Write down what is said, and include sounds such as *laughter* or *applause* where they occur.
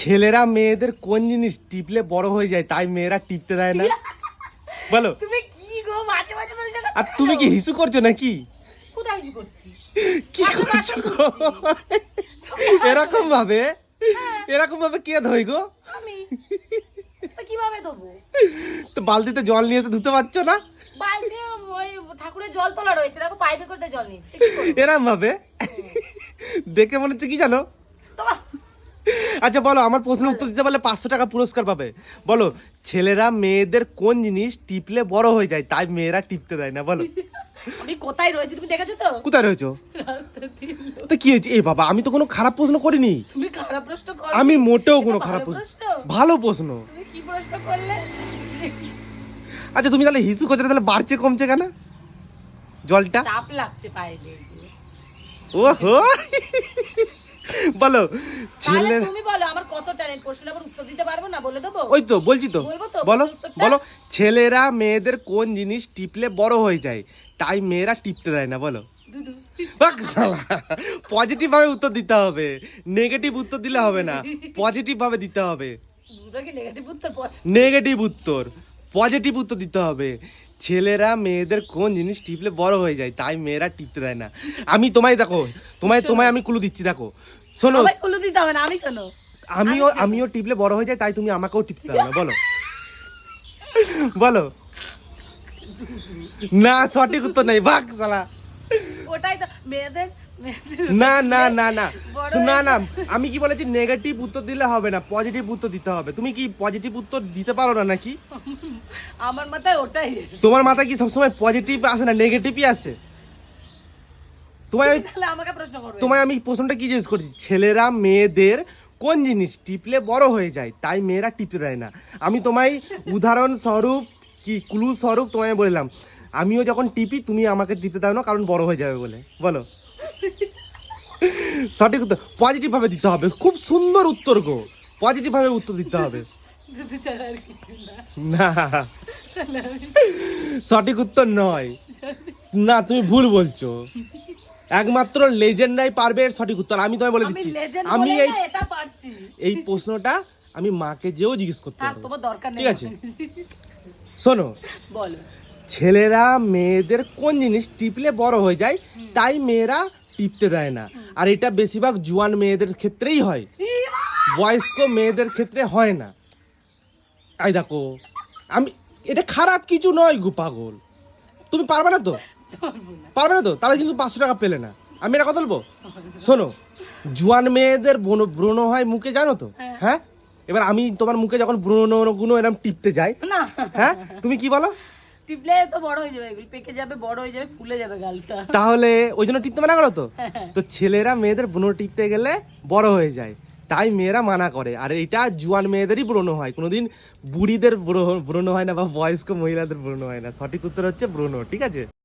ছেলেরা মেয়েদের কোন জিনিস টিপলে বড় হয়ে যায় তাই মেয়েরা টিপতে দেয় না। বলো। তুমি কি গো মাঝে মাঝে বলছো আর তুমি কি হিসু করছ নাকি? কোথায় হিসু করছি? কি করছ গো? এরকম ভাবে? এরকম ভাবে কে ধই গো? আমি। তো কীভাবে দেবো তো বালতিতে জল নিয়ে এসে ধুতে পারছ না? বালতি ওই ঠাকুরের জল তোলা রয়েছে দেখো পাইপে করতে জল নিয়েছে? এরম ভাবে? দেখে মনে হচ্ছে কি জানো? আচ্ছা বলো আমার প্রশ্নের উত্তর দিতে পারলে পাঁচশো টাকা পুরস্কার পাবে। বলো ছেলেরা মেয়েদের কোন জিনিস টিপলে বড় হয়ে যায় তাই মেয়েরা টিপতে দেয় না বলো। আমি কোথায় রয়েছে তুমি দেখেছ তো? কোথায় রয়েছো। তো কি হয়েছে? এ বাবা আমি তো কোনো খারাপ প্রশ্ন করিনি। তুমি খারাপ প্রশ্ন করো আমি মোটেও কোনো খারাপ প্রশ্ন প্রশ্ন। ভালো প্রশ্ন। তুমি কি প্রশ্ন করলে? আচ্ছা তুমি তাহলে হিসু করছ তাহলে বাড়ছে কমছে কেন? জলটা? চাপ লাগছে পায়ে। ওহো! বলো। ছেলে তুমি বলো আমার কত ট্যালেন্ট প্রশ্ন আবার উত্তর দিতে পারব না? বলে দেবো? ওই তো বলছি তো। বলো বলো ছেলেরা মেয়েদের কোন জিনিস টিপলে বড় হয়ে যায়? তাই মেয়েরা টিপতে দেয় না বলো। পজিটিভ ভাবে উত্তর দিতে হবে। নেগেটিভ উত্তর দিলে হবে না। পজিটিভ ভাবে দিতে হবে। নেগেটিভ উত্তর পজিটিভ উত্তর। দিতে হবে। ছেলেরা মেয়েদের কোন জিনিস টিপলে বড় হয়ে যায়? তাই মেয়েরা টিপতে দেয় না। আমি তোমায় দেখো তোমায় তোমায় আমি কুলু দিচ্ছি দেখো। শোনো। সবাই কুলু দিতে হবে না আমি শোনো। আমিও আমিও টিপলে বড় হয়ে যায় তাই তুমি আমাকেও টিপতে হবে না বলো। বলো। না সঠিক উত্তর নেই ভাগ সালা। ওটাই তো মেয়েদের না না না না। না না আমি কি বলেছি নেগেটিভ উত্তর দিলে হবে না পজিটিভ উত্তর দিতে হবে। তুমি কি পজিটিভ উত্তর দিতে পারো না নাকি? আমার মাথায় ওটাই। তোমার মাথায় কি সবসময় পজিটিভ আসে না নেগেটিভই আসে? তোমায় *laughs* আমি আমাকে প্রশ্ন করবে। তোমায় আমি প্রশ্নটা কি জিজ্ঞেস করছি? ছেলেরা মেয়েদের কোন জিনিস টিপলে বড় হয়ে যায়? তাই মেয়েরা টিপতে দেয় না। আমি তোমায় উদাহরণ স্বরূপ কি ক্লু স্বরূপ তোমায় বললাম। আমিও যখন টিপি তুমি আমাকে টিপতে দাও না কারণ বড় হয়ে যাবে বলে। বলো। *laughs* সঠিক উত্তর পজিটিভ ভাবে দিতে হবে। খুব সুন্দর উত্তর গো। পজিটিভ ভাবে উত্তর দিতে হবে। না। সঠিক উত্তর নয়। না তুমি ভুল বলছো। *laughs* একমাত্র লেজেন্ডাই পারবে এর সঠিক উত্তর আমি তোমায় বলে দিচ্ছি। আমি এই এই প্রশ্নটা আমি মাকে যেও জিজ্ঞেস করতে তোমার দরকার নেই ঠিক আছে। শোনো বলো। ছেলেরা মেয়েদের কোন জিনিস টিপলে বড় হয়ে যায় তাই মেয়েরা টিপতে দেয় না। আর এটা বেশিরভাগ জুয়ান মেয়েদের ক্ষেত্রেই হয়। বয়স্ক মেয়েদের ক্ষেত্রে হয় না। আই দেখো আমি এটা খারাপ কিছু নয় গো পাগল তুমি পারবে না তো? পারব না। তো? তাহলে কিন্তু পাঁচশো টাকা পেলে না। আমি এটা কথা বলব? শোনো জুয়ান মেয়েদের ব্রণ হয় মুখে জানো তো? হ্যাঁ। হ্যাঁ? এবার আমি তোমার মুখে যখন ব্রণগুলো এরকম টিপতে যাই হ্যাঁ? তুমি কি বলো? টিপলে তো বড় হয়ে যাবে এগুলো পেকে যাবে বড় হয়ে যাবে ফুলে যাবে গালটা। তাহলে ওই জন্য টিপতে মানা করো তো? হ্যাঁ। তো ছেলেরা মেয়েদের ব্রণ টিপতে গেলে বড় হয়ে যায়। তাই মেয়েরা মানা করে। আর এটা জুয়ান মেয়েদেরই ব্রণ হয়। কোনোদিন বুড়িদের ব্রণ হয় না বা বয়স্ক মহিলাদের ব্রণ হয় না। সঠিক উত্তর হচ্ছে ব্রণ ঠিক আছে?